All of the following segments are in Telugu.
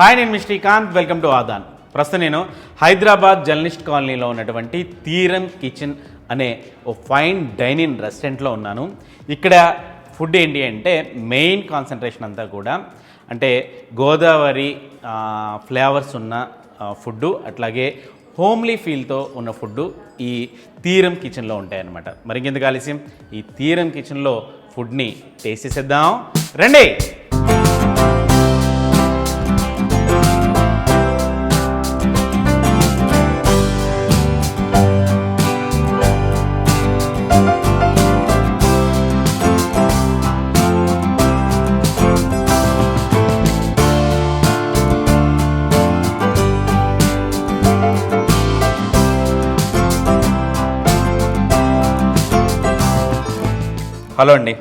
Hi నేను మీ శ్రీకాంత్. Welcome to Aadan. ప్రస్తుతం నేను హైదరాబాద్ జర్నలిస్ట్ కాలనీలో ఉన్నటువంటి తీరం కిచెన్ అనే ఓ ఫైన్ డైనింగ్ రెస్టారెంట్లో ఉన్నాను. ఇక్కడ ఫుడ్ ఏంటి అంటే మెయిన్ కాన్సన్ట్రేషన్ అంతా కూడా అంటే గోదావరి ఫ్లేవర్స్ ఉన్న ఫుడ్ అట్లాగే హోమ్లీ ఫీల్తో ఉన్న ఫుడ్ ఈ తీరం కిచెన్లో ఉంటాయన్నమాట. మరి ఇంకెందుకు ఆలస్యం? ఈ తీరం కిచెన్లో ఫుడ్ని టేస్ట్ చేసేద్దాం. రండి! హలో అండి.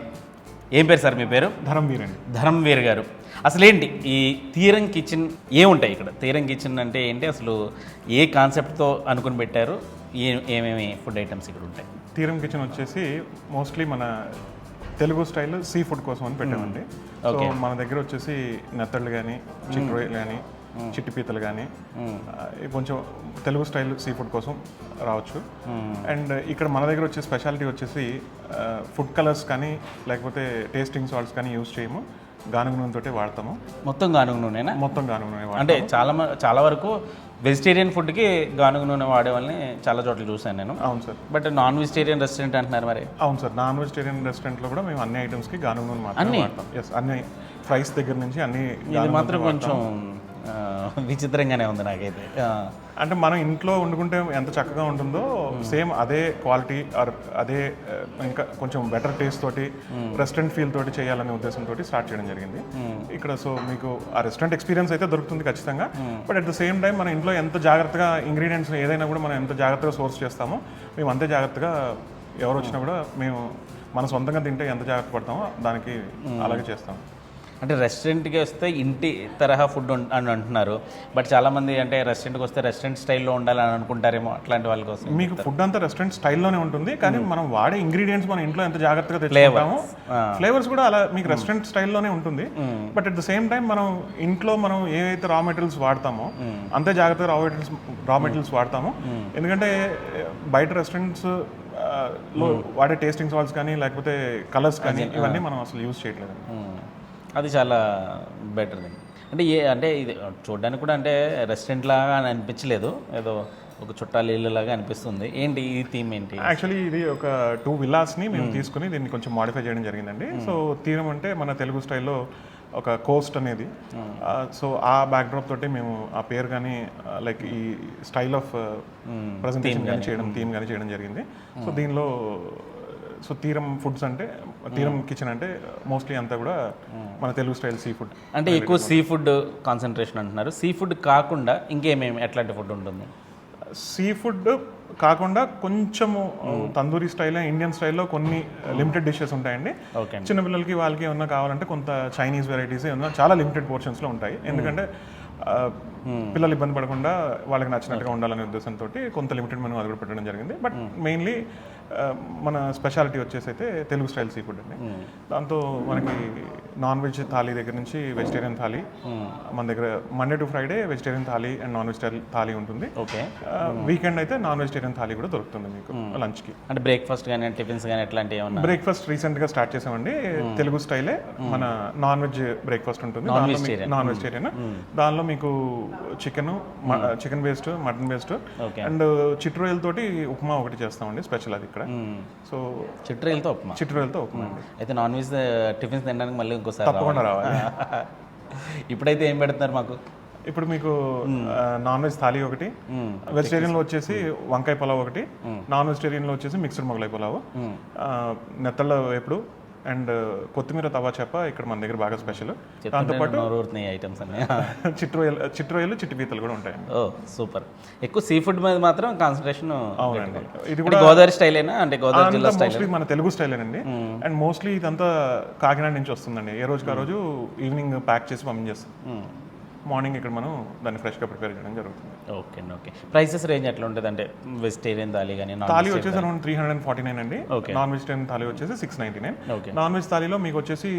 ఏం పేరు సార్ మీ పేరు? ధరంవీర్ అండి. ధరంవీర్ గారు. అసలేంటి ఈ తీరం కిచెన్ ఏముంటాయి ఇక్కడ? తీరం కిచెన్ అంటే ఏంటి? అసలు ఏ కాన్సెప్ట్తో అనుకుని పెట్టారు? ఏ ఏమేమి ఫుడ్ ఐటమ్స్ ఇక్కడ ఉంటాయి? తీరం కిచెన్ వచ్చేసి మోస్ట్లీ మన తెలుగు స్టైల్ సీ ఫుడ్ కోసం అని పెట్టామండి. సో. మన దగ్గర వచ్చేసి నెత్తళ్ళు కానీ రొయ్యలు కానీ చిట్టి పీతలు కానీ కొంచెం తెలుగు స్టైల్ సీ ఫుడ్ కోసం రావచ్చు. అండ్ ఇక్కడ మన దగ్గర వచ్చే స్పెషాలిటీ వచ్చేసి ఫుడ్ కలర్స్ కానీ లేకపోతే టేస్టింగ్ సాల్ట్స్ కానీ యూజ్ చేయము. గానుగ నూనె తోటి వాడతాము. మొత్తం గానుగ నూనెనా? మొత్తం గానుగ నూనె అంటే చాలా చాలా వరకు వెజిటేరియన్ ఫుడ్కి గానుగ నూనె వాడే వాళ్ళని చాలా చోట్ల చూశాను నేను. అవును sir. But non vegetarian restaurant అంటున్నారు మరి. అవును సార్. నాన్ వెజిటేరియన్ రెస్టారెంట్లో కూడా మేము అన్ని ఐటమ్స్కి గానుగ నూనె మాత్రమే వాడతాం. ఎస్ అన్ని ఫ్రైస్ దగ్గర నుంచి అన్ని ఇది మాత్రం కొంచెం విచిత్రంగానే ఉంది నాకైతే. అంటే మనం ఇంట్లో వండుకుంటే ఎంత చక్కగా ఉంటుందో సేమ్ అదే క్వాలిటీ ఆర్ అదే ఇంకా కొంచెం బెటర్ టేస్ట్ తోటి రెస్టారెంట్ ఫీల్ తోటి చేయాలనే ఉద్దేశంతో స్టార్ట్ చేయడం జరిగింది. ఇక్కడ సో మీకు ఆ రెస్టారెంట్ ఎక్స్పీరియన్స్ అయితే దొరుకుతుంది ఖచ్చితంగా. But at the same time మన ఇంట్లో ఎంత జాగ్రత్తగా ఇంగ్రీడియంట్స్ ఏదైనా కూడా మనం ఎంత జాగ్రత్తగా సోర్స్ చేస్తామో మేము అంతే జాగ్రత్తగా ఎవరు వచ్చినా కూడా మేము మన సొంతంగా తింటే ఎంత జాగ్రత్త పడతామో దానికి అలాగే చేస్తాం. అంటే రెస్టారెంట్కి వస్తే ఇంటి తరహా ఫుడ్ అని అంటున్నారు. బట్ చాలామంది అంటే రెస్టారెంట్కి వస్తే రెస్టారెంట్ స్టైల్లో ఉండాలని అనుకుంటారేమో అట్లాంటి వాళ్ళ కోసం. మీకు ఫుడ్ అంతా రెస్టారెంట్ స్టైల్లోనే ఉంటుంది. కానీ మనం వాడే ఇంగ్రీడియంట్స్ మన ఇంట్లో ఎంత జాగ్రత్తగా తెచ్చుకుంటామో ఫ్లేవర్స్ కూడా అలా మీకు రెస్టారెంట్ స్టైల్లోనే ఉంటుంది. But at the same time మనం ఇంట్లో మనం ఏవైతే రా మెటీరియల్స్ వాడతామో అంతే జాగ్రత్తగా రా మెటీరియల్స్ రా మెటీరియల్స్ వాడతాము ఎందుకంటే బయట రెస్టారెంట్స్లో వాడే టేస్టింగ్ సాల్ట్స్ కానీ లేకపోతే కలర్స్ కానీ ఇవన్నీ మనం అసలు యూజ్ చేయట్లేదు. అది చాలా బెటర్ థింగ్ అంటే ఏ అంటే ఇది చూడడానికి కూడా అంటే రెస్టారెంట్ లాగా అని అనిపించలేదు. ఏదో ఒక చుట్టాల ఇల్లు లాగా అనిపిస్తుంది. ఏంటి ఈ థీమ్ ఏంటి? యాక్చువల్లీ ఇది ఒక టూ విల్లాస్ని మేము తీసుకుని దీన్ని కొంచెం మాడిఫై చేయడం జరిగిందండి. సో తీరం అంటే మన తెలుగు స్టైల్లో ఒక కోస్ట్ అనేది. సో ఆ బ్యాక్డ్రాప్ తోటి మేము ఆ పేరు కానీ లైక్ ఈ స్టైల్ ఆఫ్ ప్రజెంటేషన్ కానీ చేయడం థీమ్ కానీ చేయడం జరిగింది. సో దీనిలో సో తీరం ఫుడ్స్ అంటే తీరం కిచెన్ అంటే మోస్ట్లీ అంతా కూడా మన తెలుగు స్టైల్ సీ ఫుడ్ అంటే ఎక్కువ సీ ఫుడ్ కాన్సన్ట్రేషన్ అంటున్నారు. సీ ఫుడ్ కాకుండా ఇంకేమేమి ఎట్లాంటి ఫుడ్ ఉంటుంది? సీ ఫుడ్ కాకుండా కొంచెము తందూరి స్టైల్ ఇండియన్ స్టైల్లో కొన్ని లిమిటెడ్ డిషెస్ ఉంటాయండి. చిన్నపిల్లలకి వాళ్ళకి ఏమన్నా కావాలంటే కొంత చైనీస్ వెరైటీస్ ఏమన్నా చాలా లిమిటెడ్ పోర్షన్స్లో ఉంటాయి. ఎందుకంటే ఆ, పిల్లలు ఇబ్బంది పడకుండా వాళ్ళకి నచ్చినట్టుగా ఉండాలనే ఉద్దేశంతో కొంత లిమిటెడ్ మెనూ అది కూడా పెట్టడం జరిగింది. బట్ మెయిన్లీ మన స్పెషాలిటీ వచ్చేసి అయితే తెలుగు స్టైల్ సీ ఫుడ్ అండి. దాంతో మనకి నాన్ వెజ్ థాలీ దగ్గర నుంచి వెజిటేరియన్ థాలీ మన దగ్గర Monday to Friday vegetarian thali and non vegetarian thali ఉంటుంది. ఓకే. వీకెండ్ అయితే నాన్ వెజిటేరియన్ థాలీ కూడా దొరుకుతుంది మీకు లంచ్కి. అంటే బ్రేక్ఫాస్ట్ కానీ టిఫిన్స్ కానీ ఏమన్నా? బ్రేక్ఫాస్ట్ రీసెంట్గా స్టార్ట్ చేసామండి. తెలుగు స్టైలే మన నాన్ వెజ్ బ్రేక్ఫాస్ట్ ఉంటుంది. Non vegetarian. దానిలో మీకు chicken chicken based mutton based. And చిట్రోయల్ తోటి ఉప్మా ఒకటి చేస్తామండి స్పెషల్ అది ఇక్కడ. సో చిట్రేలతో ఉప్మా. చిట్రోయల్తో ఉప్మా అండి. అయితే నాన్ వెజ్ టిఫిన్స్ తినడానికి మళ్ళీ ఇంకోసారి తప్పకుండా రావాలి. ఇప్పుడైతే ఏం పెడుతున్నారు మాకు? ఇప్పుడు మీకు నాన్ వెజ్ థాలీ ఒకటి వెజిటేరియన్లో వచ్చేసి వంకాయ పులావ్ ఒకటి నాన్ వెజిటేరియన్లో వచ్చేసి మిక్స్డ్ మొగలై పులావ్. నెత్తళ్ళ వేపుడు అండ్ కొత్తిమీర తవా చేప ఇక్కడ మన దగ్గర బాగా స్పెషల్. దాంతోపాటు ఐటమ్స్ అన్నీ. చిట్రొయ్యలు చిట్రొయ్యలు చిట్టి పీతలు కూడా ఉంటాయండి. Oh super. ఎక్కువ సీ ఫుడ్ మీద మాత్రం కాన్సన్ట్రేషన్ అవునండి. ఇది ఇది గోదావరి స్టైలేనా అంటే గోదావరి జిల్లా స్టైల్ మన తెలుగు స్టైలేనండి అండ్ మోస్ట్లీ ఇదంతా కాకినాడ నుంచి వస్తుందండి. ఏ రోజుకి ఆ రోజు ఈవినింగ్ ప్యాక్ చేసి పంపించేస్తాం. మార్నింగ్ ఇక్కడ మనం దాన్ని ఫ్రెష్గా ప్రిపేర్ చేయడం జరుగుతుంది. ఓకే అండి ఓకే. ప్రైసెస్ రేంజ్ ఎట్లా ఉంటుంది అంటే వెజిటేరియన్ థాలీ కానీ థాలీ వచ్చేసి around three hundred forty nine అండి. Okay. నాన్ వెజిటేరియన్ థాలీ వచ్చేసి six ninety nine Okay. Non veg థాలీలో మీకు వచ్చేసి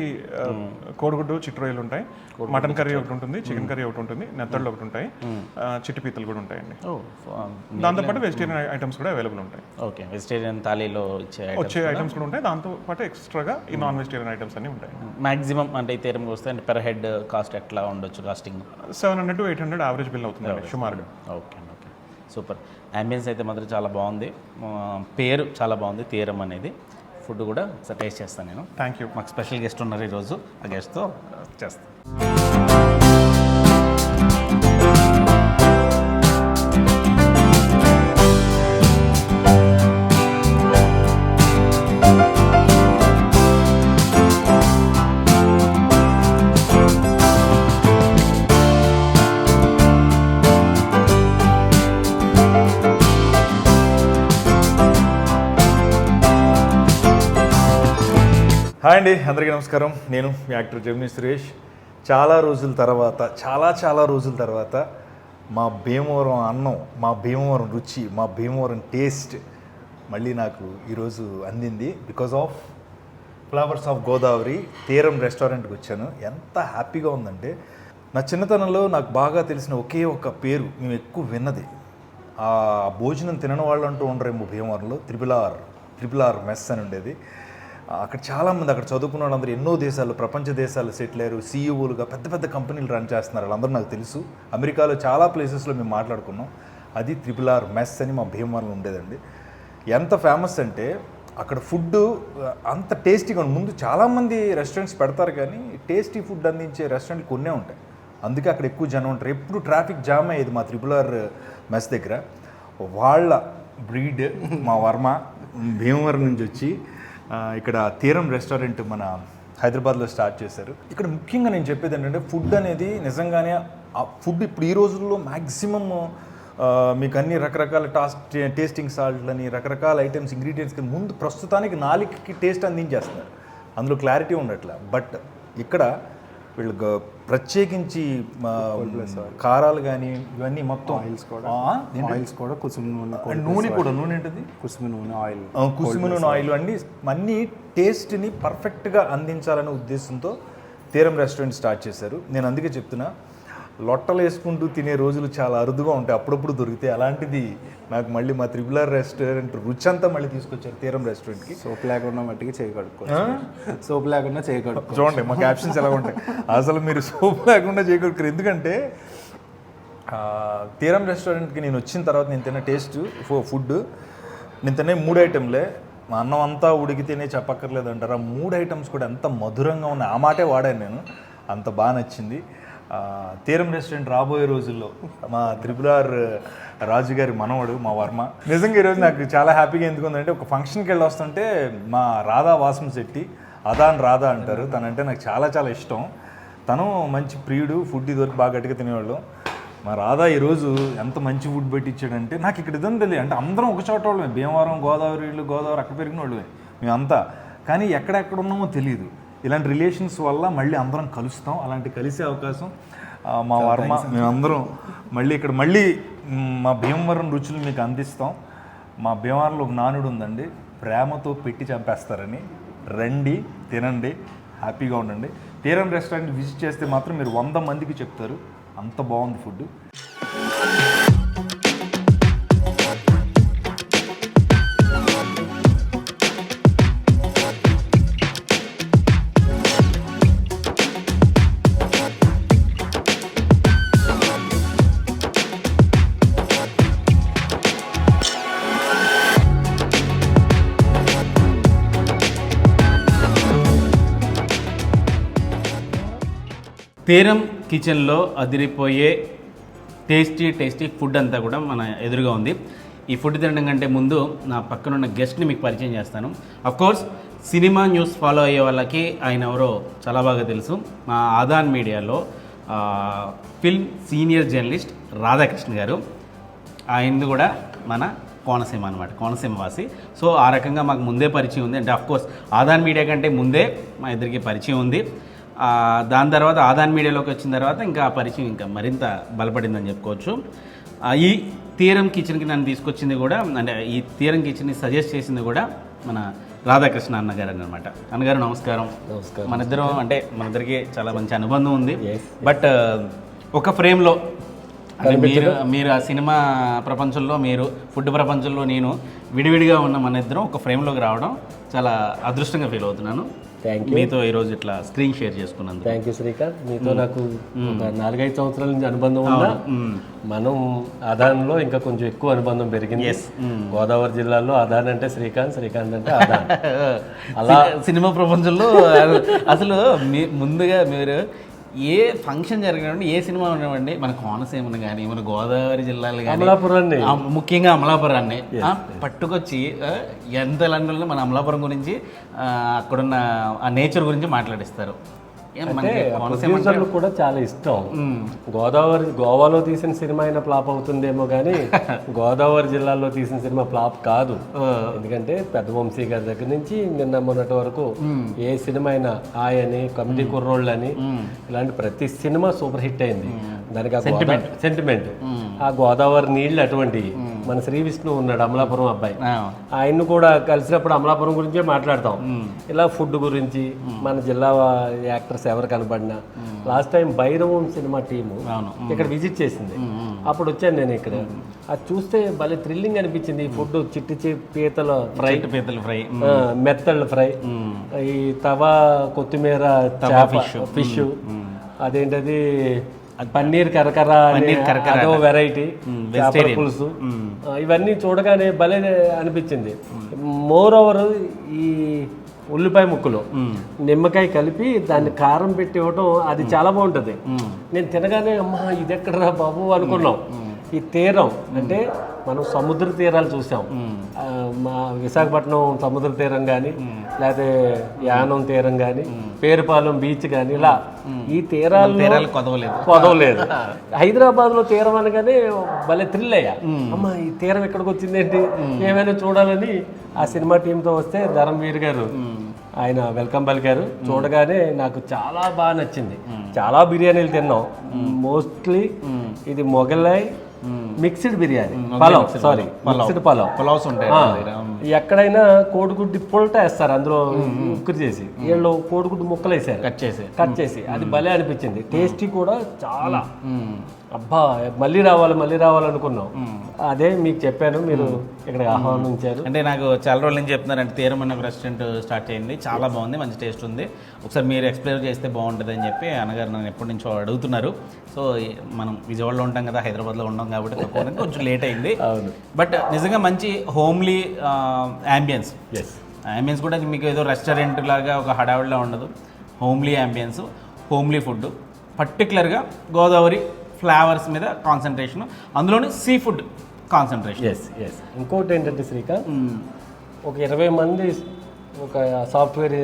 కోడిగుడ్డు చిట్రొయ్యలు ఉంటాయి. మటన్ కర్రీ ఒకటి ఉంటుంది చికెన్ కర్రీ ఒకటి ఉంటుంది నెత్తళ్ళు ఒకటి ఉంటాయి చిట్టి పీతలు కూడా ఉంటాయండి. దాంతోపాటు వెజిటేరియన్ ఐటమ్స్ కూడా అవైలబుల్ ఉంటాయి. ఓకే వెజిటేరియన్ థాలీలో వచ్చే ఐటమ్స్ కూడా ఉంటాయి. దాంతో పాటు ఎక్స్ట్రాగా ఈ నాన్ వెజిటేరియన్ ఐటమ్స్ అన్ని ఉంటాయి. మాక్సిమం అంటే ఈ తీరంకి వస్తే అంటే పెర్ హెడ్ కాస్ట్ ఎట్లా ఉండొచ్చు costing seven hundred to eight hundred average bill అవుతుంది సుమారుగా. ఓకే అండి ఓకే సూపర్ అంబియన్స్ అయితే మాత్రం చాలా బాగుంది. పేరు చాలా బాగుంది తీరం అనేది. ఫుడ్ కూడా ఒకసారి టేస్ట్ చేస్తాను నేను. థ్యాంక్ యూ మాకు స్పెషల్ గెస్ట్ ఉన్నారు ఈరోజు ఆ గెస్ట్తో చేస్తాను హాయ్ అండి అందరికీ నమస్కారం. నేను మీ యాక్టర్ జమిని సురేష్. చాలా రోజుల తర్వాత చాలా చాలా రోజుల తర్వాత మా భీమవరం అన్నం మా భీమవరం రుచి మా భీమవరం టేస్ట్ మళ్ళీ నాకు ఈరోజు అందింది because of flavours of Godavari తీరం రెస్టారెంట్కి వచ్చాను. ఎంత హ్యాపీగా ఉందంటే నా చిన్నతనంలో నాకు బాగా తెలిసిన ఒకే ఒక పేరు మేము ఎక్కువ విన్నది. ఆ భోజనం తినని వాళ్ళు అంటూ ఉండరేమో భీమవరంలో triple R triple R mess అని ఉండేది. అక్కడ చాలామంది అక్కడ చదువుకున్న వాళ్ళందరూ ఎన్నో దేశాలు ప్రపంచ దేశాలు సెటిల్ అయ్యారు. సీఈఓలుగా పెద్ద పెద్ద కంపెనీలు రన్ చేస్తున్నారు. వాళ్ళందరూ నాకు తెలుసు. అమెరికాలో చాలా ప్లేసెస్లో మేము మాట్లాడుకున్నాం. అది త్రిపుల్ ఆర్ మెస్ అని మా భీమవరంలో ఉండేదండి. ఎంత ఫేమస్ అంటే అక్కడ ఫుడ్ అంత టేస్టీగా ఉంది ముందు చాలామంది రెస్టారెంట్స్ పెడతారు కానీ టేస్టీ ఫుడ్ అందించే రెస్టారెంట్లు కొన్నే ఉంటాయి. అందుకే అక్కడ ఎక్కువ జనం ఉంటారు. ఎప్పుడు ట్రాఫిక్ జామ్ అయ్యేది మా త్రిపుల్ ఆర్ మెస్ దగ్గర. వాళ్ళ బ్రీడ్ మా వర్మ భీమవరం నుంచి వచ్చి ఇక్కడ తీరం రెస్టారెంట్ మన హైదరాబాద్లో స్టార్ట్ చేశారు. ఇక్కడ ముఖ్యంగా నేను చెప్పేది ఏంటంటే ఫుడ్ అనేది నిజంగానే ఆ ఫుడ్ ఇప్పుడు ఈ రోజుల్లో మ్యాక్సిమమ్ మీకు అన్ని రకరకాల టాస్ట్ టేస్టింగ్ సాల్ట్లని రకరకాల ఐటమ్స్ ఇంగ్రీడియంట్స్ ముందు ప్రస్తుతానికి నాలుగుకి టేస్ట్ అందించేస్తున్నారు. అందులో క్లారిటీ ఉండట్లే. బట్ ఇక్కడ వీళ్ళు గ- ప్రత్యేకించి కారాలు కానీ ఇవన్నీ మొత్తం ఆయిల్స్ కూడా. ఆయిల్స్ కూడా కుసుమ నూనె నూనె కూడా నూనె ఏంటది? కుసుమ నూనె ఆయిల్ కుసుమ నూనె ఆయిల్ అన్ని అన్ని టేస్ట్ని పర్ఫెక్ట్గా అందించాలనే ఉద్దేశంతో తీరం రెస్టారెంట్ స్టార్ట్ చేశారు. నేను అందుకే చెప్తున్నా లొట్టలు వేసుకుంటూ తినే రోజులు చాలా అరుదుగా ఉంటాయి. అప్పుడప్పుడు దొరికితే అలాంటిది నాకు మళ్ళీ మా త్రిపులర్ రెస్టారెంట్ రుచి అంతా మళ్ళీ తీసుకొచ్చారు తీరం రెస్టారెంట్కి. సోప్ లేకుండా మట్టికి చేయి సోప్ లేకుండా చేయి కడుక్కో చూడండి మా క్యాప్షన్స్ ఎలా ఉంటాయి. అసలు మీరు సోప్ లేకుండా చేయకూడదు ఎందుకంటే తీరం రెస్టారెంట్కి నేను వచ్చిన తర్వాత నేను తిన్న టేస్ట్ ఫుడ్ నేను తినే మూడు ఐటెంలే. మా అన్నం అంతా ఉడికితేనే చెప్పక్కర్లేదు అంటారు. ఆ మూడు ఐటమ్స్ కూడా ఎంత మధురంగా ఉన్నాయి. ఆ మాటే వాడాను నేను. అంత బాగా నచ్చింది. తీరం రెస్టారెంట్ రాబోయే రోజుల్లో మా త్రిపురార్ రాజు గారి మనవడు మా వర్మ. నిజంగా ఈరోజు నాకు చాలా హ్యాపీగా ఎందుకు ఉందంటే ఒక ఫంక్షన్కి వెళ్ళి వస్తుంటే మా రాధా వాసం శెట్టి అదా అని రాధా అంటారు. తనంటే నాకు చాలా చాలా ఇష్టం. తను మంచి ప్రియుడు ఫుడ్ ఇదివరకు బాగా గట్టిగా తినేవాళ్ళు. మా రాధా ఈరోజు ఎంత మంచి ఫుడ్ పెట్టించాడంటే నాకు ఇక్కడ ఇదని తెలియదు అంటే అందరం ఒక చోట వాళ్ళమే. భీమవరం గోదావరి గోదావరి అక్కడ పెరిగిన వాళ్ళమే. మేమంతా. కానీ ఎక్కడెక్కడ ఉన్నామో తెలియదు ఇలాంటి రిలేషన్స్ వల్ల మళ్ళీ అందరం కలుస్తాం. అలాంటి కలిసే అవకాశం మా వర్మ మేమందరం మళ్ళీ ఇక్కడ మళ్ళీ మ్, మా భీమవరం రుచులు మీకు అందిస్తాం. మా భీమవరంలో ఒక నానుడు ఉందండి. ప్రేమతో పెట్టి చంపేస్తారని. రండి తినండి హ్యాపీగా ఉండండి. తీరం రెస్టారెంట్ విజిట్ చేస్తే మాత్రం మీరు వంద మందికి చెప్తారు. అంత బాగుంది ఫుడ్ తీరం కిచెన్లో అదిరిపోయే టేస్టీ టేస్టీ ఫుడ్ అంతా కూడా మన ఎదురుగా ఉంది. ఈ ఫుడ్ తినడం కంటే ముందు నా పక్కనున్న గెస్ట్ని మీకు పరిచయం చేస్తాను. కోర్స్ సినిమా న్యూస్ ఫాలో అయ్యే వాళ్ళకి ఆయన ఎవరో చాలా బాగా తెలుసు. మా ఆదాన్ మీడియాలో ఫిల్మ్ సీనియర్ జర్నలిస్ట్ రాధాకృష్ణ గారు. ఆయనది కూడా మన కోనసీమ అనమాట కోనసీమ వాసి. సో ఆ రకంగా మాకు ముందే పరిచయం ఉంది. అంటే కోర్స్ ఆదాన్ మీడియా కంటే ముందే మా ఇద్దరికి పరిచయం ఉంది. దాని తర్వాత ఆదాన్ మీడియాలోకి వచ్చిన తర్వాత ఇంకా ఆ పరిచయం ఇంకా మరింత బలపడిందని చెప్పుకోవచ్చు. ఈ తీరం కిచెన్కి నన్ను తీసుకొచ్చింది కూడా అంటే ఈ తీరం కిచెన్ని సజెస్ట్ చేసింది కూడా మన రాధాకృష్ణ అన్నగారు అనమాట అన్నగారు నమస్కారం. నమస్కారం. మన ఇద్దరం అంటే మన ఇద్దరికి చాలా మంచి అనుబంధం ఉంది. బట్ ఒక ఫ్రేమ్లో మీరు మీరు ఆ సినిమా ప్రపంచంలో మీరు ఫుడ్ ప్రపంచంలో నేను విడివిడిగా ఉన్న మన ఇద్దరం ఒక ఫ్రేమ్లోకి రావడం చాలా అదృష్టంగా ఫీల్ అవుతున్నాను. Thank మీతో ఈరోజు ఇట్లా స్క్రీన్ షేర్ చేసుకున్నందుకు. Thank you Srikanth. మీతో నాకు ఒక నాలుగైదు సంవత్సరాల నుంచి అనుబంధం ఉందా మనం అదాన్లో ఇంకా కొంచెం ఎక్కువ అనుబంధం పెరిగింది. గోదావరి జిల్లాలో అదాన్ అంటే శ్రీకాంత్ శ్రీకాంత్ అంటే అదాన్. అలా సినిమా ప్రపంచంలో అసలు మీ ముందుగా మీరు ఏ ఫంక్షన్ జరిగినప్పుడు ఏ సినిమా ఉన్నవండి మన కోనసీమను కానీ మన గోదావరి జిల్లాలు కానీ ముఖ్యంగా అమలాపురాన్ని. పట్టుకొచ్చి ఎంత లండన్లో మన అమలాపురం గురించి అక్కడున్న ఆ నేచర్ గురించి మాట్లాడిస్తారు. ప్రొడ్యూసర్లు కూడా చాలా ఇష్టం. గోదావరి గోవాలో తీసిన సినిమా అయినా ఫ్లాప్ అవుతుందేమో కానీ గోదావరి జిల్లాలో తీసిన సినిమా ఫ్లాప్ కాదు. ఎందుకంటే పెద్ద వంశీ గారి దగ్గర నుంచి నిన్న మొన్నటి వరకు ఏ సినిమా అయినా ఆయని కమిటీ కుర్రోళ్ళు అని ఇలాంటి ప్రతి సినిమా సూపర్ హిట్ అయింది. దానికి ఆ సెంటిమెంట్ ఆ గోదావరి నీళ్ళు అటువంటి మన శ్రీ విష్ణు ఉన్నాడు అమలాపురం అబ్బాయి. ఆయన్ని కూడా కలిసినప్పుడు అమలాపురం గురించే మాట్లాడతాం. ఇలా ఫుడ్ గురించి మన జిల్లా యాక్టర్స్ ఎవరు కనపడినా last time Bhairavam cinema team. ఇక్కడ విజిట్ చేసింది. అప్పుడు వచ్చాను నేను ఇక్కడ. అది చూస్తే భలే థ్రిల్లింగ్ అనిపించింది. ఈ ఫుడ్ చిట్టి పీతల ఫ్రై. పీతల ఫ్రై. మెత్తళ్ళ ఫ్రై. ఈ తవా కొత్తిమీర ఫిష్. ఫిష్. అదేంటది? పన్నీర్ కరకర పన్నీర్ కరకర అదో వెరైటీ. పులుసు. ఇవన్నీ చూడగానే భలే అనిపించింది. మోర్ ఓవర్ ఈ ఉల్లిపాయ ముక్కలు. నిమ్మకాయ కలిపి దాన్ని కారం పెట్టి ఇవ్వటం అది చాలా బాగుంటుంది. నేను తినగానే అమ్మా ఇది ఎక్కడరా బాబు? అనుకున్నాం. ఈ తీరం అంటే మనం సముద్ర తీరాలు చూసాం. మా విశాఖపట్నం సముద్ర తీరం కానీ లేకపోతే యానం తీరం కానీ పేరుపాలెం బీచ్ కానీ ఇలా ఈ తీరాలు తీరాలు కొదవలేదు. కొదవలేదు. హైదరాబాద్లో తీరం అనగానే భలే థ్రిల్ అయ్యా. అమ్మ ఈ తీరం ఎక్కడికి వచ్చింది ఏంటి ఏమైనా చూడాలని ఆ సినిమా టీంతో వస్తే ధరంవీర్ గారు ఆయన వెల్కమ్ పలికారు చూడగానే నాకు చాలా బాగా నచ్చింది. చాలా బిర్యానీలు తిన్నాం. మోస్ట్లీ ఇది Mughlai mixed biryani pulao sorry mixed pulao pulaos ఉంటాయి ఆ, ఎక్కడైనా కోడిగుడ్డి పుల్ట వేస్తారు అందులో ఉక్కురు చేసి. వీళ్ళు కోడిగుడ్డు ముక్కలు వేసారు కట్ చేసి. కట్ చేసి. అది భలే అనిపించింది. టేస్టీ కూడా చాలా. అబ్బా మళ్ళీ రావాలి మళ్ళీ రావాలనుకున్నాం అదే మీకు చెప్పాను మీరు ఇక్కడ ఆహ్వానించారు. అంటే నాకు చాలా రోజుల నుంచి చెప్తున్నారు అంటే తీరం రెస్టారెంట్ స్టార్ట్ చేయండి. చాలా బాగుంది మంచి టేస్ట్ ఉంది. ఒకసారి మీరు ఎక్స్ప్లెయిన్ చేస్తే బాగుంటుంది అని చెప్పి అన్నగారు నన్ను ఎప్పటి నుంచో అడుగుతున్నారు. సో మనం విజయవాడలో ఉంటాం కదా హైదరాబాద్లో ఉంటాం కాబట్టి. కొంచెం లేట్ అయింది. అవును. బట్ నిజంగా మంచి హోమ్లీ యాంబియన్స్ ఎస్ యాంబియన్స్ కూడా మీకు ఏదో రెస్టారెంట్ లాగా ఒక హడావిడిలా ఉండదు. హోమ్లీ యాంబియన్స్ హోమ్లీ ఫుడ్ పర్టికులర్గా గోదావరి ఫ్లేవర్స్ మీద కాన్సన్ట్రేషన్ అందులోని sea food concentration. Yes yes ఇంకోటి ఏంటంటే శ్రీకాంత్ ఒక ఇరవై మంది ఒక సాఫ్ట్వేర్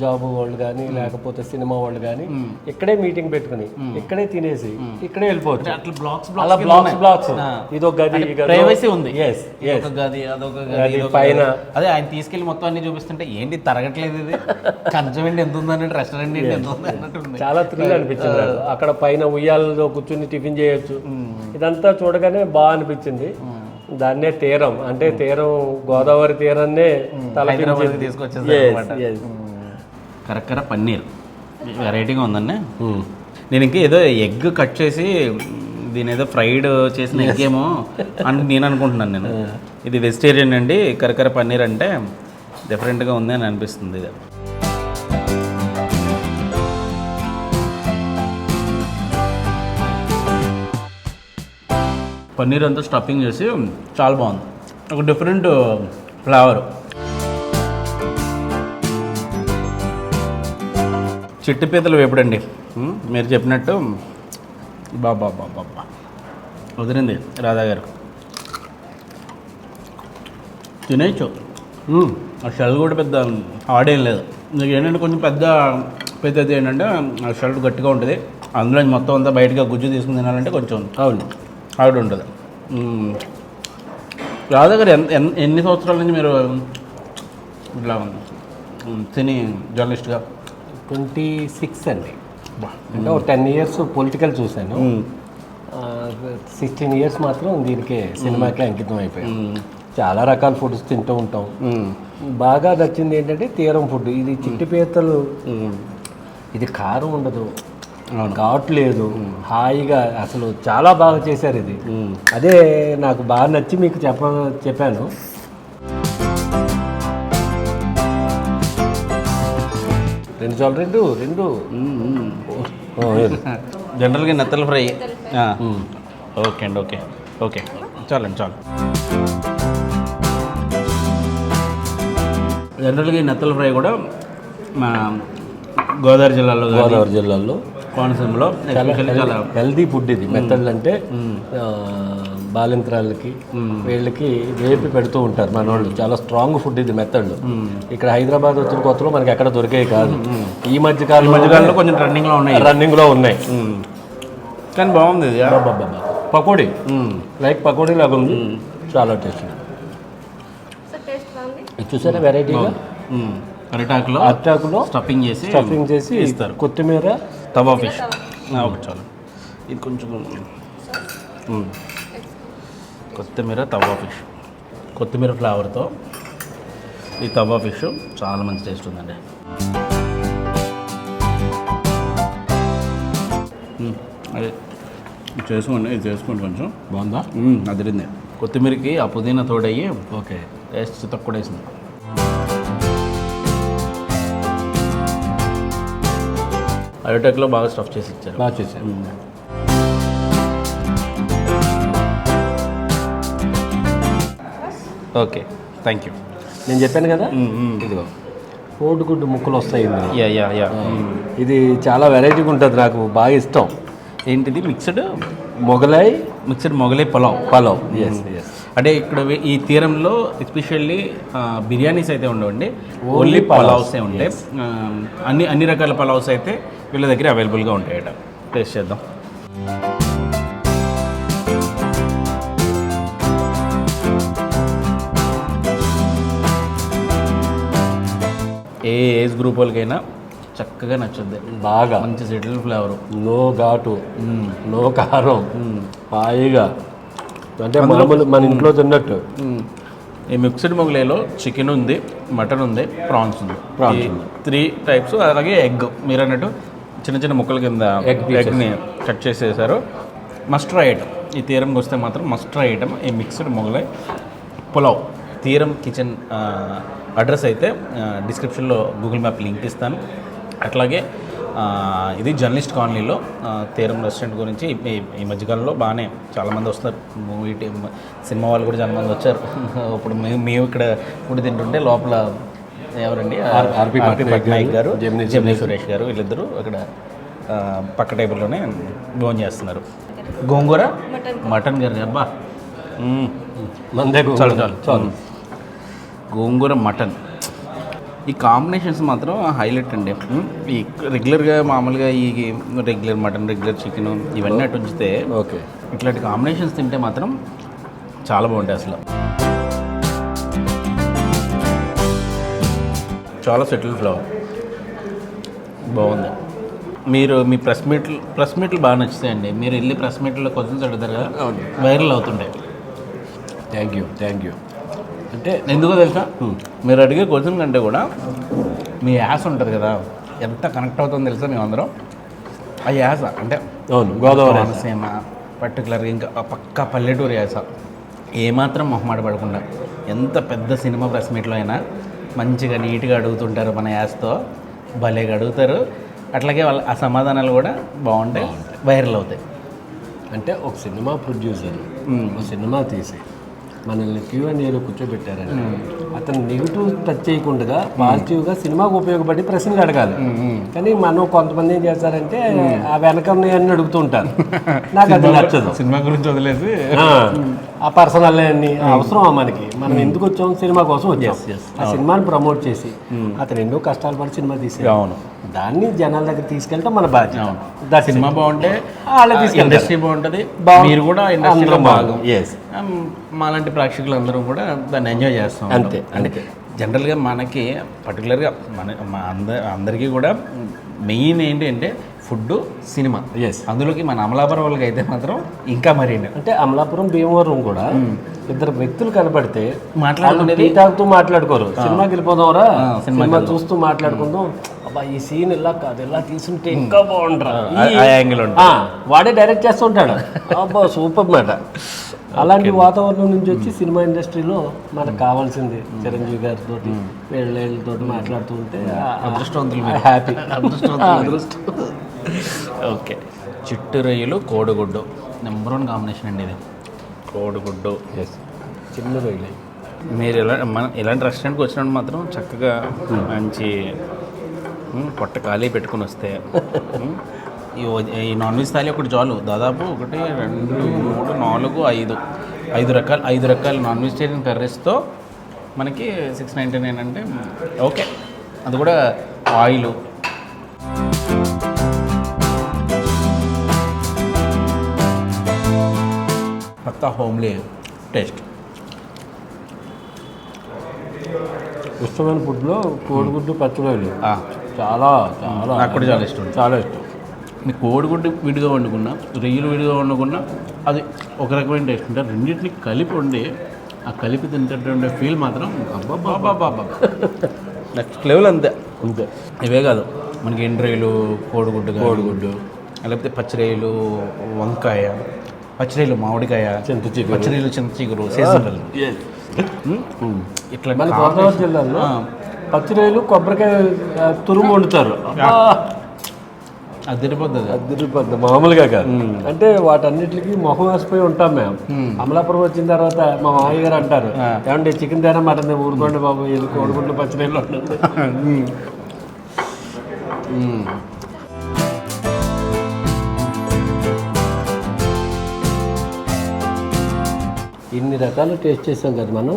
జాబ్ వాళ్ళు కానీ లేకపోతే సినిమా వాళ్ళు కానీ ఇక్కడే మీటింగ్ పెట్టుకుని ఇక్కడే తినేసి ఇక్కడే వెళ్ళిపోవచ్చు. అట్లా బ్లాక్స్ అలా బ్లాక్స్ బ్లాక్స్. ఇది ఒక గది ప్రైవసీ ఉంది. ఎస్ గది అదొక గది పైన. అదే ఆయన తీసుకెళ్ళి మొత్తం అన్ని చూపిస్తుంటే ఏంటి తరగట్లేదు ఇది? కంచం ఏంటి? ఎంత ఉంది అన్నట్టు రెస్టారెంట్ ఏంటి? ఎంత ఉంది అన్నట్టు చాలా థ్రిల్ అనిపించింది. అక్కడ పైన ఉయ్యాలలో కూర్చుని టిఫిన్ చేయొచ్చు. ఇదంతా చూడగానే బాగా అనిపించింది. దాన్నే తీరం. అంటే తీరం గోదావరి తీరాన్నే హైదరాబాద్ తలపించింది. తీసుకొచ్చేసారు Yes, అన్నమాట. yes. కరక్కర పన్నీర్. వెరైటీగా ఉందండి నేను ఇంకా ఏదో ఎగ్ కట్ చేసి దీని ఏదో ఫ్రైడ్ చేసిన ఎగ్ ఏమో అని నేను అనుకుంటున్నాను నేను. ఇది వెజిటేరియన్ అండి కరకర పన్నీర్ అంటే డిఫరెంట్గా ఉంది అని అనిపిస్తుంది. ఇది పన్నీర్ అంతా స్టఫింగ్ చేసి చాలా బాగుంది. ఒక డిఫరెంట్ ఫ్లేవర్ uh, చిట్టి పీతలు వేపుడండి. మీరు చెప్పినట్టు బాబా బాబా బాబా వదిలింది రాధా గారు తినేయచ్చు ఆ షెల్ కూడా పెద్ద ఆడేం లేదు. నీకు ఏంటంటే కొంచెం పెద్ద పెద్దది ఏంటంటే ఆ షర్ట్ గట్టిగా ఉంటుంది. అందులో మొత్తం అంతా బయటగా గుజ్జు తీసుకుని తినాలంటే కొంచెం అవును. ఆవిడ ఉంటుంది. రాధా గారు ఎంత ఎన్- ఎన్ని సంవత్సరాల నుంచి మీరు ఇట్లా తిని జర్నలిస్ట్గా? ట్వంటీ సిక్స్ అండి. అంటే ఒక టెన్ ఇయర్స్ పొలిటికల్ చూశాను. సిక్స్టీన్ ఇయర్స్ మాత్రం దీనికే సినిమాకే అంకితం అయిపోయాను చాలా రకాల ఫుడ్స్ తింటూ ఉంటాం. బాగా నచ్చింది ఏంటంటే తీరం ఫుడ్. ఇది చిట్టి పీతలు. ఇది కారం ఉండదు. ఘాటు లేదు. హాయిగా అసలు చాలా బాగా చేశారు ఇది. అదే నాకు బాగా నచ్చి మీకు చెప్ప చెప్పాను. రెండు చాలు రెండు రెండు? జనరల్గా నెత్తల ఫ్రై. ఆ. ఓకే అండి ఓకే. ఓకే. చాలండి చాలు. జనరల్గా ఈ నెత్తల ఫ్రై కూడా మన గోదావరి జిల్లాలో గోదావరి జిల్లాలో. కోనసీమలో చాలా హెల్దీ ఫుడ్ ఇది. మెథడ్లు అంటే బాలింత్రాలకి వీళ్ళకి వేపి పెడుతూ ఉంటారు మన వాళ్ళు. చాలా స్ట్రాంగ్ ఫుడ్ ఇది మెథడ్లు ఇక్కడ హైదరాబాద్ వచ్చిన కొత్తలో మనకి ఎక్కడ దొరికేవి కాదు. ఈ మధ్య కాలం మధ్యకాలంలో కొంచెం ట్రెండింగ్లో ఉన్నాయి. రన్నింగ్లో ఉన్నాయి. కానీ బాగుంది ఇది. పకోడీ. లైక్ పకోడీ లాగా ఉంది. చాలా టేస్ట్. చూసారా వెరైటీగా. అరిటాకులో అట్టాకులో స్టఫింగ్ చేసి స్టఫింగ్ చేసి ఇస్తారు. కొత్తిమీర తవా ఫిష్ ఒకటి చాలు. ఇది కొంచెం. కొత్తిమీర తవా ఫిష్ కొత్తిమీర ఫ్లేవర్తో ఈ తవా ఫిష్ చాలా మంచి టేస్ట్ ఉందండి. అదే ఇది చేసుకోండి ఇది చేసుకోండి కొంచెం. బాగుందా? అదిరింది. కొత్తిమీరకి ఆ పుదీనా తోడయ్యి ఓకే టేస్ట్ తక్కువ వేసింది అరిటాకులో బాగా స్టఫ్ చేసి ఇచ్చారు. బాగా చేశారు. ఓకే థ్యాంక్ యూ నేను చెప్పాను కదా? ఇదిగో కోడిగుడ్డు ముక్కలు వస్తాయి. యా యా యా ఇది చాలా వెరైటీగా ఉంటుంది నాకు బాగా ఇష్టం. ఏంటిది? Mixed Mughlai? Mixed Mughlai pulao. Pulao yes అంటే ఇక్కడ ఈ తీరంలో ఎస్పెషల్లీ బిర్యానీస్ అయితే ఉండవండి. ఓన్లీ. పలావ్సే. ఉంటాయి. అన్ని అన్ని రకాల పలావ్స్ అయితే వీళ్ళ దగ్గర అవైలబుల్గా ఉంటాయట. టేస్ట్ చేద్దాం. ఏ ఏజ్ గ్రూప్ వాళ్ళకైనా చక్కగా నచ్చుద్ది. బాగా. మంచి సెటిల్ ఫ్లేవర్ నో ఘాటు. నో కారం. హాయిగా. అంటే మామూలు మన ఇంట్లో తిన్నట్టు. ఈ మిక్స్డ్ మొగలేలో చికెన్ ఉంది మటన్ ఉంది ప్రాన్స్ ఉంది. త్రీ టైప్స్ అలాగే ఎగ్. మీరు అన్నట్టు చిన్న చిన్న ముక్కల కింద. ఎగ్ని కట్ చేసేసారు. మస్ట్ ట్రై ఐటమ్ ఈ తీరంకి వస్తే మాత్రం మస్ట్ ట్రై ఐటమ్ ఈ మిక్స్డ్ మొగలై పులావ్. తీరం కిచెన్ అడ్రస్ అయితే డిస్క్రిప్షన్లో గూగుల్ మ్యాప్ లింక్ ఇస్తాను. అట్లాగే ఇది జర్నలిస్ట్ కాలనీలో తీరం రెస్టారెంట్ గురించి. ఈ- మధ్యకాలంలో బాగానే చాలామంది వస్తారు మూవీ టీమ్ సినిమా వాళ్ళు కూడా చాలామంది వచ్చారు. ఇప్పుడు మేము మేము ఇక్కడ ఫుడ్ తింటుంటే లోపల ఎవరండి? ఆర్- ఆర్పి పట్నాయక్ గారు గారు, జెమిని జెమిని సురేష్ గారు వీళ్ళిద్దరూ అక్కడ పక్క టేబుల్లోనే భోజనం చేస్తున్నారు. గోంగూర? Mutton curry. అబ్బా. చాలు చాలు. చాలు. గోంగూర మటన్. ఈ కాంబినేషన్స్ మాత్రం హైలైట్ అండి. ఈ రెగ్యులర్గా మామూలుగా ఈ రెగ్యులర్ మటన్ రెగ్యులర్ చికెన్ ఇవన్నీ అటు ఉంచితే ఓకే. ఇట్లాంటి కాంబినేషన్స్ తింటే మాత్రం చాలా బాగుంటాయి అసలు. చాలా సెటిల్ ఫ్లవర్. బాగుంది. మీరు మీ ప్రెస్ మీట్లు ప్రెస్ మీట్లు బాగా నచ్చుతాయండి. మీరు వెళ్ళి ప్రెస్ మీట్లో క్వశ్చన్స్ అడుగుతారు కదా వైరల్ అవుతుంటాయి. Thank you thank you. అంటే ఎందుకో తెలుసా? మీరు అడిగే క్వశ్చన్ కంటే కూడా మీ యాస ఉంటుంది కదా ఎంత కనెక్ట్ అవుతుందో తెలుసా మేమందరం? ఆ యాస అంటే అవును గోదావరి కోనసీమ పర్టికులర్గా ఇంకా పక్క పల్లెటూరు యాస. ఏమాత్రం మొహమాట పడకుండా ఎంత పెద్ద సినిమా ప్రెస్ మీట్లో అయినా మంచిగా నీట్గా అడుగుతుంటారు మన యాసతో భలేగా అడుగుతారు. అట్లాగే వాళ్ళ ఆ సమాధానాలు కూడా బాగుంటాయి వైరల్ అవుతాయి. అంటే ఒక సినిమా ప్రొడ్యూసర్ ఒక సినిమా తీసి మనల్ని క్యూ అండ్ ఏలో కూర్చోబెట్టారండి. అతను నెగిటివ్ టచ్ చేయకుండా పాజిటివ్గా సినిమాకు ఉపయోగపడి ప్రశ్నలు అడగాలి. కానీ మనం కొంతమంది ఏం చేస్తారంటే ఆ వెనక ఉన్నాయని అడుగుతుంటారు. నాకు అది నచ్చదు. సినిమా గురించి వదిలేసి. ఆ, పర్సనల్ అన్ని అవసరం మనకి? మనం ఎందుకు వచ్చాం? సినిమా కోసం వచ్చాం. ఆ సినిమాని ప్రమోట్ చేసి అతను ఎన్నో కష్టాలు పడి సినిమా తీసి అవును. దాన్ని జనాల దగ్గర తీసుకెళ్ళటం మన బాధ్యత. సినిమా బాగుంటే. ఇండస్ట్రీ బాగుంటుంది. బాగు- మీరు కూడా ఇండస్ట్రీలో అందరం భాగం మాలాంటి ప్రేక్షకులు అందరూ కూడా దాన్ని ఎంజాయ్ చేస్తాం అంతే, అంటే జనరల్గా మనకి పర్టికులర్గా మన మా అంద అందరికీ కూడా మెయిన్ ఏంటి అంటే ఫుడ్ సినిమా Yes. అందులోకి మన అమలాపురం వాళ్ళకి అయితే మాత్రం ఇంకా మరీ అంటే అమలాపురం భీమవరం కూడా ఇద్దరు వ్యక్తులు కనబడితే మాట్లాడుకునేది- తాగుతూ మాట్లాడుకోరు. సినిమాకి వెళ్ళిపోదాంరా? సినిమా చూస్తూ మాట్లాడుకుందాం. అబ్బా ఈ సీన్ ఇలా కాదు ఇలా తీసుంటే ఇంకా బాగుంటారా యాంగిల్ ఉంటుంది. వాడే డైరెక్ట్ చేస్తుంటాడు. అబ్బా సూపర్ మాట. అలాంటి వాతావరణం నుంచి వచ్చి సినిమా ఇండస్ట్రీలో మనకు కావాల్సింది చిరంజీవి గారితో వీళ్ళతో మాట్లాడుతూ ఉంటే అదృష్టవంతులు హ్యాపీ ఓకే చిట్టు రొయ్యలు కోడిగుడ్డు. నెంబర్ వన్ కాంబినేషన్ అండి ఇది. కోడిగుడ్డు. చిన్న రొయ్యలు మీరు ఎలా మన ఇలాంటి రెస్టారెంట్కి వచ్చినప్పుడు మాత్రం చక్కగా మంచి పొట్ట ఖాళీ పెట్టుకుని వస్తే. ఈ నాన్ వెజ్ థాలీ ఒకటి చాలు. దాదాపు ఒకటి రెండు మూడు నాలుగు ఐదు. ఐదు రకాల ఐదు రకాల నాన్ వెజిటేరియన్ కర్రీస్తో మనకి సిక్స్ నైంటీ నైన్ అంటే ఓకే. అది కూడా ఆయిల్. పక్కా హోమ్లీ టేస్ట్. ఇష్టమైన ఫుడ్లో కోడిగుడ్డు పచ్చిరొయ్యలు చాలా చాలా నాకు కూడా చాలా ఇష్టం. చాలా ఇష్టం. మీ కోడిగుడ్డు విడిగా వండుకున్నా రొయ్యలు విడిగా వండుకున్నా అది ఒక రకమైన టేస్ట్ ఉంటుంది. రెండింటిని కలిపి వండి ఆ కలిపి తింటే ఫీల్ మాత్రం నెక్స్ట్ లెవెల్ అంతే. అంతే. ఇవే కాదు మనకి ఎండ్రాయిలు కోడిగుడ్డు కోడిగుడ్డు. లేకపోతే పచ్చిరొయ్యలు వంకాయ పచ్చిరొయ్యలు మామిడికాయ చింత చిగురు. పచ్చిరొయ్యలు చింత చిగురు సీజనల్ ఇట్లా జిల్లాలో పచ్చిరొయ్యలు కొబ్బరికాయ తురుము వండుతారు. అబ్బా, అది. తిరిగిపోతుంది అదిరిపోద్ది మామూలుగా కాదు. అంటే వాటన్నిటికి మొహం వేసిపోయి ఉంటాం మేము. అమలాపురం వచ్చిన తర్వాత మా మామయ్య గారు అంటారు ఏమంటే చికెన్ తేనా మటన్ ఊరుకోండి బాబు ఇది కోడిగుడ్లు పచ్చిరొయ్యలు ఉంటుంది ఇన్ని రకాలు టేస్ట్ చేసాం కదా మనం.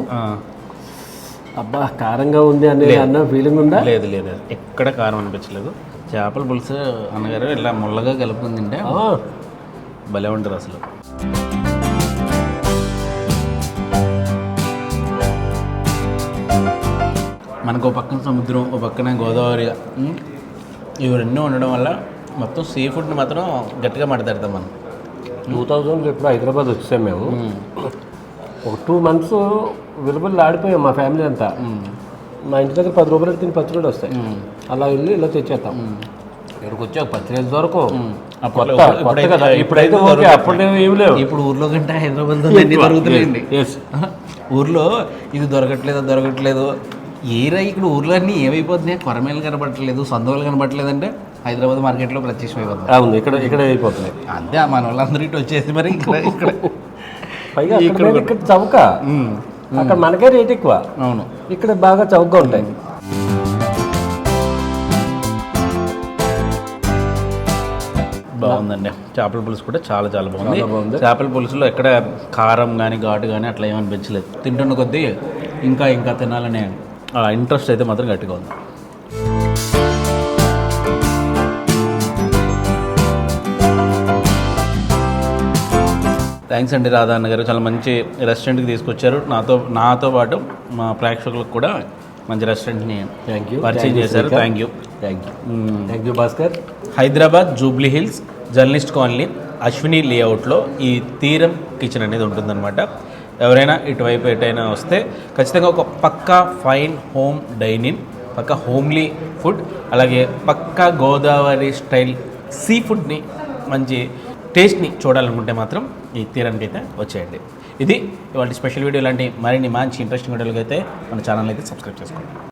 అబ్బా కారంగా ఉంది అనే అన్న ఫీలింగ్ ఉందా? లేదు లేదు ఎక్కడ కారం అనిపించలేదు. చేపల పులుసు అన్నగారు ఇలా తింటే ఆ, భలే ఉంటుంది అసలు. మనకు ఒక పక్కన సముద్రం ఒక పక్కన గోదావరి ఇవి రెండు ఉండడం వల్ల మొత్తం సీ ఫుడ్ని మాత్రం గట్టిగా మాట్లాడతాం మనం. టూ థౌజండ్లో ఎప్పుడు హైదరాబాద్ వచ్చాం మేము. ఒక టూ మంత్స్ విలువలు ఆడిపోయాం మా ఫ్యామిలీ అంతా. మా ఇంటి దగ్గర పది రూపాయలు తిని పచ్చిరోడు వస్తాయి. అలా వెళ్ళి ఇలా తెచ్చేస్తాం. ఇక్కడికి అప్పట్లో కొత్త- ఇప్పుడు- కొత్త కదా. ఇప్పుడైతే ఓకే. అప్పుడు ఏమి లేవు. ఇప్పుడు ఊర్లో కంటే దొరుకుతున్నాయండి. Yes. ఊర్లో ఇది దొరకట్లేదు దొరకట్లేదు. ఏరా ఇక్కడ ఊర్లో అన్నీ ఏమైపోతున్నాయి? కొరమేలు కనబడట్లేదు సందోలు కనబడట్లేదు అంటే హైదరాబాద్ మార్కెట్లో ప్రత్యక్షమైపోతుంది. అవును ఇక్కడ ఇక్కడ అయిపోతున్నాయి. అంతే మన వాళ్ళందరూ ఇటు వచ్చేసి మరి ఇక్కడ ఇక్కడ. పైగా అక్కడ మీద ఇక్కడ చౌక. అక్కడ మనకే రేట్ ఎక్కువ. అవును. ఇక్కడ బాగా చౌకగా ఉంటాయి. బాగుందండి. చేపల పులుసు కూడా చాలా చాలా బాగుంది. చాలా బాగుంది. చేపల పులుసులో ఎక్కడ కారం కానీ ఘాటు కానీ అట్లా ఏమనిపించలేదు తింటున్న కొద్దీ ఇంకా ఇంకా తినాలనే ఇంట్రెస్ట్ అయితే మాత్రం గట్టిగా ఉంది. థ్యాంక్స్ అండి రాధా అన్న గారు. చాలా మంచి రెస్టారెంట్కి తీసుకొచ్చారు. నాతో నాతో పాటు మా ప్రేక్షకులకు కూడా మంచి రెస్టారెంట్ని థ్యాంక్ యూ పరిచయం చేశారు. Thank you thank you thank you Bhaskar Hyderabad Jubilee Hills journalist colony Ashwini లేఅవుట్లో ఈ తీరం కిచెన్ అనేది ఉంటుందన్నమాట. ఎవరైనా ఇటువైపు ఎటైనా వస్తే ఖచ్చితంగా ఒక పక్కా ఫైన్ హోమ్ డైనింగ్ పక్కా హోమ్లీ ఫుడ్ అలాగే పక్కా గోదావరి స్టైల్ సీ ఫుడ్ని మంచి టేస్ట్ని చూడాలనుకుంటే మాత్రం ఈ తీరానికి అయితే వచ్చేయండి. ఇది ఇవాళ స్పెషల్ వీడియో లాంటి మరిన్ని మంచి ఇంట్రెస్టింగ్ వీడియోలకి అయితే మన ఛానల్ అయితే సబ్స్క్రైబ్ చేసుకోండి.